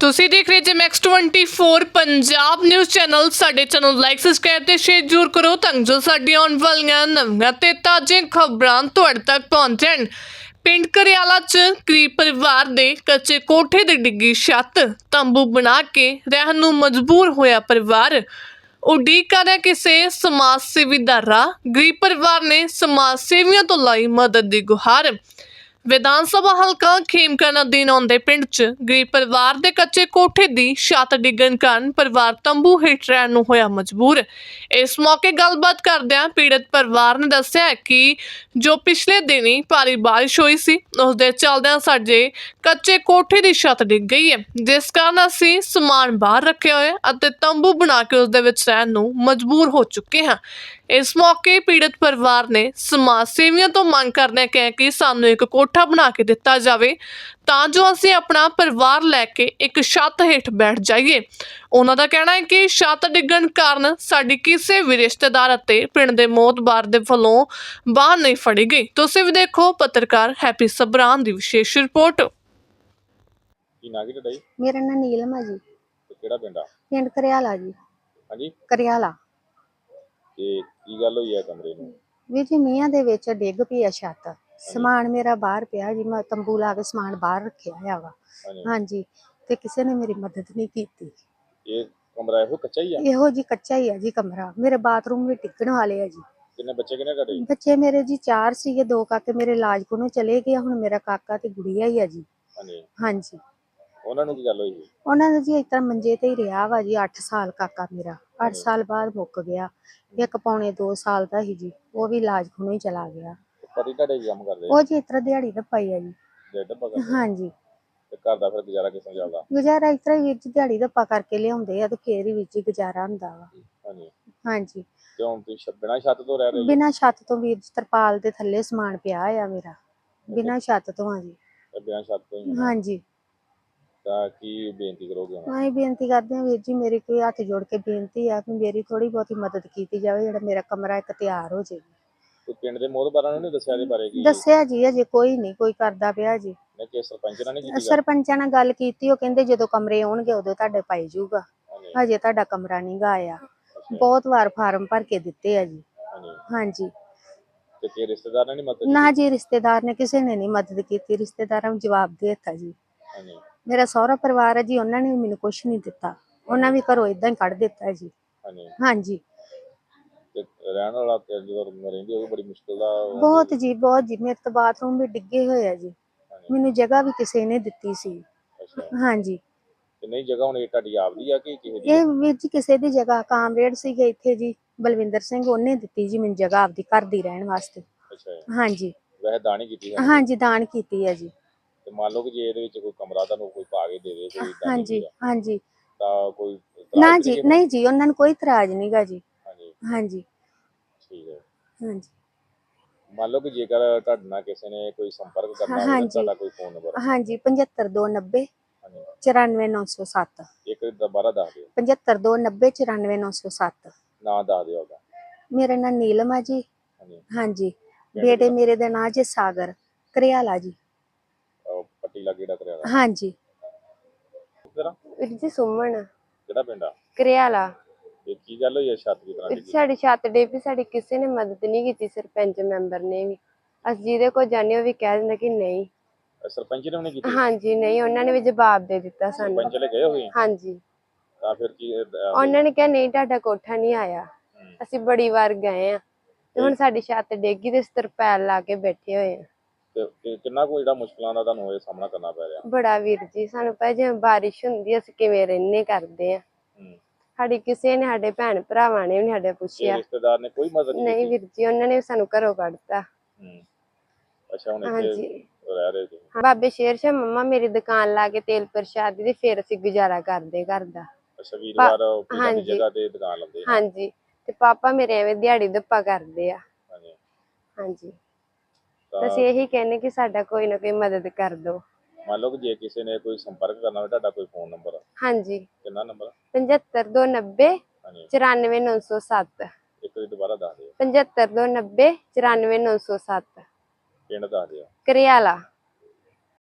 ਤੁਸੀਂ ਦੇਖ ਰਹੇ ਜੇ 24 ਪੰਜਾਬ ਨਿਊਜ਼ ਚੈਨਲ, ਸਾਡੇ ਚੈਨਲ ਨੂੰ ਲਾਈਕ, ਸਬਸਕ੍ਰਾਈਬ ਤੇ ਸ਼ੇਅਰ ਜ਼ਰੂਰ ਕਰੋ ਤਾਂ ਜੋ ਸਾਡੀਆਂ ਆਉਣ ਵਾਲੀਆਂ ਨਵੀਆਂ ਤੇ ਤਾਜ਼ੀਆਂ ਖਬਰਾਂ ਤੁਹਾਡੇ ਤੱਕ ਪਹੁੰਚਣ ਪਿੰਡ ਕਰਿਆਲਾ ਚ ਗਰੀਬ ਪਰਿਵਾਰ ਦੇ ਕੱਚੇ ਕੋਠੇ ਦੀ ਡਿੱਗੀ ਛੱਤ, ਤੰਬੂ ਬਣਾ ਕੇ ਰਹਿਣ ਨੂੰ ਮਜਬੂਰ ਹੋਇਆ ਪਰਿਵਾਰ। ਉਡੀਕ ਕਰ ਰਿਹਾ ਕਿਸੇ ਸਮਾਜ ਸੇਵੀ ਦਾ ਰਾਹ। ਗਰੀਬ ਪਰਿਵਾਰ ਨੇ ਸਮਾਜ ਸੇਵੀਆਂ ਤੋਂ ਲਈ ਮਦਦ ਦੀ ਗੁਹਾਰ। ਵਿਧਾਨ ਸਭਾ ਹਲਕਾ ਖੇਮਕਰਨ ਅਧੀਨ ਆਉਂਦੇ ਪਿੰਡ 'ਚ ਗਰੀਬ ਪਰਿਵਾਰ ਦੇ ਕੱਚੇ ਕੋਠੇ ਦੀ ਛੱਤ ਡਿੱਗਣ ਕਾਰਨ ਪਰਿਵਾਰ ਤੰਬੂ ਹੇਠ ਰਹਿਣ ਨੂੰ ਹੋਇਆ ਮਜਬੂਰ। ਇਸ ਮੌਕੇ ਗੱਲਬਾਤ ਕਰਦਿਆਂ ਪੀੜਤ ਪਰਿਵਾਰ ਨੇ ਦੱਸਿਆ ਕਿ ਜੋ ਪਿਛਲੇ ਦਿਨੀ ਭਾਰੀ ਬਾਰਿਸ਼ ਹੋਈ ਸੀ ਉਸ ਦੇ ਚੱਲਦਿਆਂ ਸਾਡੇ ਕੱਚੇ ਕੋਠੇ ਦੀ ਛੱਤ ਡਿੱਗ ਗਈ ਹੈ, ਜਿਸ ਕਾਰਨ ਅਸੀਂ ਸਮਾਨ ਬਾਹਰ ਰੱਖਿਆ ਹੋਇਆ ਅਤੇ ਤੰਬੂ ਬਣਾ ਕੇ ਉਸ ਦੇ ਵਿੱਚ ਰਹਿਣ ਨੂੰ ਮਜਬੂਰ ਹੋ ਚੁੱਕੇ ਹਾਂ। ਇਸ ਮੌਕੇ ਪੀੜਤ ਪਰਿਵਾਰ ਨੇ ਸਮਾਜ ਸੇਵੀਆਂ ਤੋਂ ਮੰਗ ਕਰਦਿਆਂ ਕਿਹਾ ਕਿ ਸਾਨੂੰ ਇੱਕ ਕੋਠਾ ਬਣਾ ਕੇ ਦਿੱਤਾ ਜਾਵੇ ਤਾਂ ਜੋ ਅਸੀਂ ਆਪਣਾ ਪਰਿਵਾਰ ਲੈ ਕੇ ਇੱਕ ਛੱਤ ਹੇਠ ਬੈਠ ਜਾਈਏ। ਉਹਨਾਂ ਦਾ ਕਹਿਣਾ ਹੈ ਕਿ ਛੱਤ ਡਿੱਗਣ ਕਾਰਨ ਸਾਡੀ ਕਿਸੇ ਵੀ ਰਿਸ਼ਤੇਦਾਰ ਅਤੇ ਪਿੰਡ ਦੇ ਮੋਤਬਾਰ ਦੇ ਵੱਲੋਂ ਬਾਹਰ ਨਹੀਂ ਫੜੀ ਗਈ। ਤੁਸੀਂ ਵੀ ਦੇਖੋ ਪੱਤਰਕਾਰ ਹੈਪੀ ਸਬਰਾਨ ਦੀ ਵਿਸ਼ੇਸ਼ ਰਿਪੋਰਟ। ਕੀ ਨਾਂ ਕੀ ਤੁਹਾਡਾ ਜੀ? ਮੇਰਾ ਨਾਂ ਨੀਲਮ ਆ ਜੀ। ਤੇ ਕਿਹੜਾ ਪਿੰਡ ਆ? ਪਿੰਡ ਕਰਿਆਲਾ ਜੀ। ਹਾਂਜੀ? ਕਰਿਆਲਾ। ਤੇ ਕੀ ਗੱਲ ਹੋਈ ਆ ਕਮਰੇ ਨੂੰ? ਵੀਰ ਜੀ ਮੀਆਂ ਦੇ ਵਿੱਚ ਡਿੱਗ ਪਈ ਆ ਛੱਤ। ਸਮਾਨ ਮੇਰਾ ਬਾਹਰ ਪਿਆ ਜੀ ਮੈਂ ਤੰਬੂ ਲਾ ਕੇ ਸਮਾਨ ਬਾਹਰ ਰੱਖਿਆ ਹੋਇਆ ਵਾ। ਹਾਂਜੀ। ਹਾਂਜੀ ਤੇ ਕਿਸੇ ਨੇ ਮੇਰੀ ਮਦਦ ਨਹੀਂ ਕੀਤੀ। ਇਹ ਕਮਰਾ ਇਹੋ ਕੱਚਾ ਹੀ ਆ? ਇਹੋ ਜੀ ਕੱਚਾ ਹੀ ਆ ਜੀ ਕਮਰਾ। ਮੇਰੇ ਬਾਥਰੂਮ ਵੀ ਡਿੱਗਣ ਵਾਲੇ ਆ ਜੀ। ਕਿੰਨੇ ਬੱਚੇ ਕਿੰਨੇ ਤੁਹਾਡੇ? ਬੱਚੇ ਮੇਰੇ ਜੀ ਚਾਰ ਸੀਗੇ ਦੋ ਕਾਕੇ ਮੇਰੇ ਇਲਾਜ ਕੋਲੋਂ ਚਲੇ ਗਏ ਆ, ਹੁਣ ਮੇਰਾ ਕਾਕਾ ਤੇ ਗੁੜੀਆ ਹੀ ਆ ਜੀ। ਹਾਂਜੀ। ਹਾਂਜੀ। ਉਹਨਾਂ ਨੂੰ ਕੀ ਗੱਲ ਹੋਈ? ਸੀ? ਉਹਨਾਂ ਨੇ ਜੀ ਇਸ ਤਰ੍ਹਾਂ ਮੰਜੇ ਤੇ ਹੀ ਰਿਹਾ ਵਾ ਜੀ 8 ਸਾਲ ਕਾਕਾ ਮੇਰਾ। 8 ਸਾਲ ਬਾਅਦ ਮੁੱਕ ਗਿਆ। ਇੱਕ ਪੌਣੇ 2 ਸਾਲ ਦਾ ਹੀ ਜੀ। ਉਹ ਵੀ ਇਲਾਜ ਕੋਲੋਂ ਹੀ ਚਲਾ ਗਿਆ। ਪਤੀ ਤੁਹਾਡੇ ਕੀ ਕੰਮ ਕਰਦੇ ਉਹ ਜੀ ਇਸ ਤਰ੍ਹਾਂ ਦਿਹਾੜੀ ਦਾ ਪਾਈ ਆ ਜੀ। ਜੇ ਡੱਬਾ ਕਰਦੇ ਹਾਂਜੀ। ਤੇ ਘਰ ਦਾ ਫਿਰ ਗੁਜ਼ਾਰਾ ਕਿਸ ਤਰ੍ਹਾਂ ਚੱਲਦਾ? ਗੁਜ਼ਾਰਾ ਇਸ ਤਰ੍ਹਾਂ ਹੀ ਵੀਰ ਜੀ ਦਿਹਾੜੀ ਦਾ ਕਰਕੇ ਲਿਆਉਂਦੇ ਆ ਤੇ ਫੇਰ ਹੀ ਵੀਰ ਜੀ ਗੁਜ਼ਾਰਾ ਹੁੰਦਾ ਵਾ। ਹਾਂਜੀ। ਹਾਂਜੀ। ਤੇ ਹੁਣ ਤੁਸੀਂ ਛ- ਬਿਨਾਂ ਛੱਤ ਤੋਂ ਰਹਿ ਰਹੇ ਜੀ ਬਿਨਾਂ ਛੱਤ ਤੋਂ ਵੀਰ ਜੀ ਤਰਪਾਲ ਦੇ ਥੱਲੇ ਸਮਾਨ ਪਿਆ ਆ ਮੇਰਾ। ਬਿਨਾਂ ਛੱਤ ਤੋਂ ਆ ਜੀ। ਤੇ ਬਿਨਾਂ ਛੱਤ ਤੋਂ ਹੀ ਆ। ਹਾਂਜੀ। ਤਾਂ ਕੀ ਬੇਨਤੀ ਕਰੋਗੇ ਹੁਣ ਮੈਂ ਬੇਨਤੀ ਕਰਦੇ ਹਾਂ ਵੀਰ ਜੀ ਮੇਰੀ ਕੋਈ ਹੱਥ ਜੋੜ ਕੇ ਬੇਨਤੀ ਆ ਕਿ ਮੇਰੀ ਥੋੜੀ ਬਹੁਤੀ ਮਦਦ ਕੀਤੀ ਜਾਵੇ ਜਿਹੜਾ ਮੇਰਾ ਕਮਰਾ ਇੱਕ ਤਿਆਰ ਹੋ ਜਾਵੇ। ਤੇ ਪਿੰਡ ਦੇ ਮੋਹਤਬਾਰਾਂ ਨੂੰ ਨਹੀਂ ਦੱਸਿਆ ਇਹਦੇ ਬਾਰੇ ਕੀ? ਦੱਸਿਆ ਜੀ ਅਜੇ ਕੋਈ ਨਹੀਂ ਕੋਈ ਕਰਦਾ ਪਿਆ ਜੀ। ਨੇ ਕਿ ਸਰਪੰਚ ਨਾਲ ਨਹੀਂ ਕੀਤੀ ਗੱਲ? ਸਰਪੰਚਾਂ ਨਾਲ ਗੱਲ ਕੀਤੀ ਉਹ ਕਹਿੰਦੇ ਜਦੋਂ ਕਮਰੇ ਆਉਣਗੇ ਉਦੋਂ ਤੁਹਾਡੇ ਪਾਈ ਜਾਊਗਾ। ਹਾਂਜੀ। ਹਜੇ ਤੁਹਾਡਾ ਕਮਰਾ ਨਹੀਂ ਗਾ ਆਇਆ। ਬਹੁਤ ਵਾਰ ਫਾਰਮ ਭਰ ਕੇ ਦਿੱਤੇ ਆ ਜੀ। ਹਾਂਜੀ। ਹਾਂਜੀ। ਤੇ ਕੀ ਰਿਸ਼ਤੇਦਾਰ ਨੇ ਨਹੀਂ ਮਦਦ ਨਾ ਜੀ ਰਿਸ਼ਤੇਦਾਰ ਨੇ ਕਿਸੇ ਨੇ ਨਹੀਂ ਮਦਦ ਕੀਤੀ ਰਿਸ਼ਤੇਦਾਰਾਂ ਨੂੰ ਜਵਾਬ ਦੇ ਦਿੱਤਾ ਜੀ। ਹਾਂਜੀ। ਮੇਰਾ ਸਹੁਰਾ ਪਰਿਵਾਰ ਹੈ ਜੀ ਉਹਨਾਂ ਨੇ ਵੀ ਮੈਨੂੰ ਕੁਝ ਨਹੀਂ ਦਿੱਤਾ। ਉਹਨਾਂ ਵੀ ਘਰੋਂ ਇਦਾਂ ਹੀ ਕੱਢ ਦਿੱਤਾ ਜੀ। ਹਾਂਜੀ। ਹਾਂਜੀ। ਤੇ ਰਹਿਣ ਵਾਲਾ ਤੇ ਜਦੋਂ ਰਹਿੰਦੀ ਉਹ ਬੜੀ ਮੁਸ਼ਕਿਲ ਦਾ ਬਹੁਤ ਜੀ। ਬਹੁਤ ਜੀ। ਮੇਰੇ ਤਾਂ ਬਾਥਰੂਮ ਵੀ ਡਿੱਗੇ ਹੋਏ ਆ ਜੀ। ਮੈਨੂੰ ਜਗ੍ਹਾ ਵੀ ਕਿਸੇ ਨੇ ਦਿੱਤੀ ਸੀ। ਹਾਂਜੀ। ਤੇ ਨਹੀਂ ਜਗ੍ਹਾ ਹੁਣ ਇਹ ਤੁਹਾਡੀ ਆਪਦੀ ਆ ਕਿ ਕਿਸੇ ਦੀ ਇਹ ਵੀਰ ਜੀ ਕਿਸੇ ਦੀ ਜਗ੍ਹਾ ਕਾਮਰੇਡ ਸੀਗੇ ਇੱਥੇ ਜੀ ਬਲਵਿੰਦਰ ਸਿੰਘ ਉਹਨੇ ਦਿੱਤੀ ਜੀ ਮੈਨੂੰ ਜਗ੍ਹਾ ਆਪਦੀ ਘਰ ਦੀ ਰਹਿਣ ਵਾਸਤੇ। ਅੱਛਾ। ਹਾਂਜੀ। ਵੈਸੇ ਦਾਣੀ ਕੀਤੀ ਹੈ ਹਾਂਜੀ ਦਾਨ ਕੀਤੀ ਹੈ ਜੀ। ਤੇ ਮੰਨ ਲਓ ਕਿ ਜੇ ਇਹਦੇ ਵਿੱਚ ਕੋਈ ਕਮਰਾ ਤੁਹਾਨੂੰ ਕੋਈ ਪਾ ਕੇ ਦੇ ਦੇ ਕੋਈ ਹਾਂਜੀ ਹਾਂਜੀ। ਤਾਂ ਕੋਈ ਇਤਰਾਜ਼ ਨਾ ਜੀ ਕਿਸੇ? ਨਹੀਂ ਜੀ ਉਹਨਾਂ ਨੂੰ ਕੋਈ ਇਤਰਾਜ਼ ਨਹੀਂਗਾ ਜੀ। ਹਾਂਜੀ। ਹਾਂਜੀ। ਠੀਕ ਹੈ। ਹਾਂਜੀ। ਮੰਨ ਲਓ ਕਿ ਜੇਕਰ ਤੁਹਾਡੇ ਨਾਲ ਕਿਸੇ ਨੇ ਕੋਈ ਸੰਪਰਕ ਕਰਨਾ ਹੋਵੇ ਤਾਂ ਹਾਂਜੀ। ਤੁਹਾਡਾ ਕੋਈ ਫੋਨ ਨੰਬਰ ਹਾਂਜੀ 75290 ਹਾਂਜੀ। 94907 ਇੱਕ ਦੁਬਾਰਾ ਦੱਸ ਦਿਓ। 75290 94907 ਨਾਂ ਦੱਸ ਦਿਓ ਆਪਦਾ। ਮੇਰਾ ਨਾਮ ਨੀਲਮ ਆ ਜੀ। ਹਾਂਜੀ। ਹਾਂਜੀ। ਬੇਟੇ ਮੇਰੇ ਦਾ ਨਾਂ ਜੀ ਸਾਗਰ। ਕਰਿਆਲਾ ਜੀ। ਪੱਟੀ ਲੱਗੇ ਦਾ ਕਰਿਆ ਹਾਂਜੀ। ਤੇਰਾ ਵੀਰ ਜੀ ਸੁਮਨ। ਕਿਹੜਾ ਪਿੰਡ ਆ? ਕਰਿਆਲਾ। ਇਹ ਕੀ ਗੱਲ ਹੋਈ ਹੈ ਛੱਤ ਦੀ ਤਰ੍ਹਾਂ ਵੀਰ ਜੀ, ਦੀ ਸਾਡੀ ਛੱਤ ਡੇ ਵੀ ਸਾਡੀ ਕਿਸੇ ਨੇ ਮਦਦ ਨਹੀਂ ਕੀਤੀ ਸਰਪੰਚ ਮੈਂਬਰ ਨੇ ਵੀ। ਅਸੀਂ ਜਿਹਦੇ ਕੋਲ ਜਾਂਦੇ ਉਹ ਵੀ ਕਹਿ ਦਿੰਦਾ ਕਿ ਨਹੀਂ। ਸਰਪੰਚ ਨੇ ਨਹੀਂ ਕੀਤੀ? ਹਾਂਜੀ ਨਹੀਂ ਉਹਨਾਂ ਨੇ ਵੀ ਜਵਾਬ ਦੇ ਦਿੱਤਾ ਸਾਨੂੰ। ਸਰਪੰਚ ਲੈ ਗਏ ਹੋਏ ਹਾਂਜੀ। ਤਾਂ ਫਿਰ ਕੀ ਅਹ, ਉਹਨਾਂ ਨੇ ਕਿਹਾ ਨਹੀਂ ਤੁਹਾਡਾ ਕੋਠਾ ਨਹੀਂ ਆਇਆ। ਹਮ, ਅਸੀਂ ਬੜੀ ਵਾਰ ਗਏ ਆ। ਤੇ ਹੁਣ ਸਾਡੀ ਛੱਤ ਡੇਗੀ ਤੇ ਤਰਪੈਲ ਲਾ ਕੇ ਬੈਠੇ ਹੋਏ ਆ। ਤੇ ਕਿ- ਕਿੰਨਾ ਕੋ ਜਿਹੜਾ ਮੁਸ਼ਕਲਾਂ ਦਾ ਤੁਹਾਨੂੰ ਇਹ ਸਾਹਮਣਾ ਕਰਨਾ ਪੈ ਰਿਹਾ? ਬੜਾ ਵੀਰ ਜੀ ਸਾਨੂੰ ਪਤਾ ਜਿਵੇਂ ਬਾਰਿਸ਼ ਹੁੰਦੀ ਆ, ਅਸੀਂ ਕਿਵੇਂ ਰਹਿੰਨੇ ਕਰਦੇ ਆ। ਹੂੰ। ਸਾਡੀ ਕਿਸੇ ਨੇ ਸਾਡੇ ਭੈਣ ਭਰਾਵਾਂ ਨੇ ਵੀ ਨੀ ਸਾਡੇ ਇਹ ਪੁੱਛਿਆ। ਰਿਸ਼ਤੇਦਾਰ ਨੇ ਕੋਈ ਮਦਦ ਨਹੀਂ ਨਹੀਂ ਕੀਤੀ? ਵੀਰ ਜੀ ਉਹਨਾਂ ਨੇ ਸਾਨੂੰ ਘਰੋਂ ਕੱਢਤਾ। ਹੂੰ। ਅੱਛਾ ਹੁਣ ਇੱਥੇ ਹਾਂਜੀ। ਰਹਿ ਰਹੇ ਤੁਸੀਂ? ਹਾਂ, ਬਾਬੇ ਸ਼ੇਰ ਸ਼ਾਹ ਮੰਮਾ ਮੇਰੀ ਦੁਕਾਨ ਲਾ ਕੇ ਤੇਲ ਪ੍ਰਸ਼ਾਦ ਦੀ ਫਿਰ ਅਸੀਂ ਗੁਜ਼ਾਰਾ ਕਰਦੇ ਘਰ ਦਾ। ਅੱਛਾ ਵੀਰਵਾਰ ਪਿੰਡਾਂ ਦੀ ਹਾਂਜੀ। ਜਗ੍ਹਾ ਤੇ ਦੁਕਾਨ ਲਾਉਂਦੇ ਆ। ਹਾਂਜੀ। ਤੇ ਪਾਪਾ ਮੇਰੇ ਐਵੇਂ ਦਿਹਾੜੀ ਦੱਪਾ ਕਰਦੇ ਆ। ਹਾਂਜੀ। ਹਾਂਜੀ। ਤਾਂ ਅਸੀਂ ਇਹੀ ਕਹਿੰਨੇ ਕਿ ਸਾਡਾ ਕੋਈ ਨਾ ਕੋਈ ਮਦਦ ਕਰ ਦਿਓ। ਮੰਨ ਲਓ ਕਿ ਜੇ ਕਿਸੇ ਨੇ ਕੋਈ ਸੰਪਰਕ ਕਰਨਾ ਹੋਵੇ ਤੁਹਾਡਾ ਕੋਈ ਫੋਨ ਨੰਬਰ ਹਾਂਜੀ। ਕਿੰਨਾ ਨੰਬਰ 75290 ਹਾਂਜੀ। 94907 ਇੱਕ ਵਾਰੀ ਦੁਬਾਰਾ ਦੱਸ ਦਿਓ। 75290 94907 ਪਿੰਡ ਦੱਸ ਦਿਓ। ਕਰਿਆਲਾ।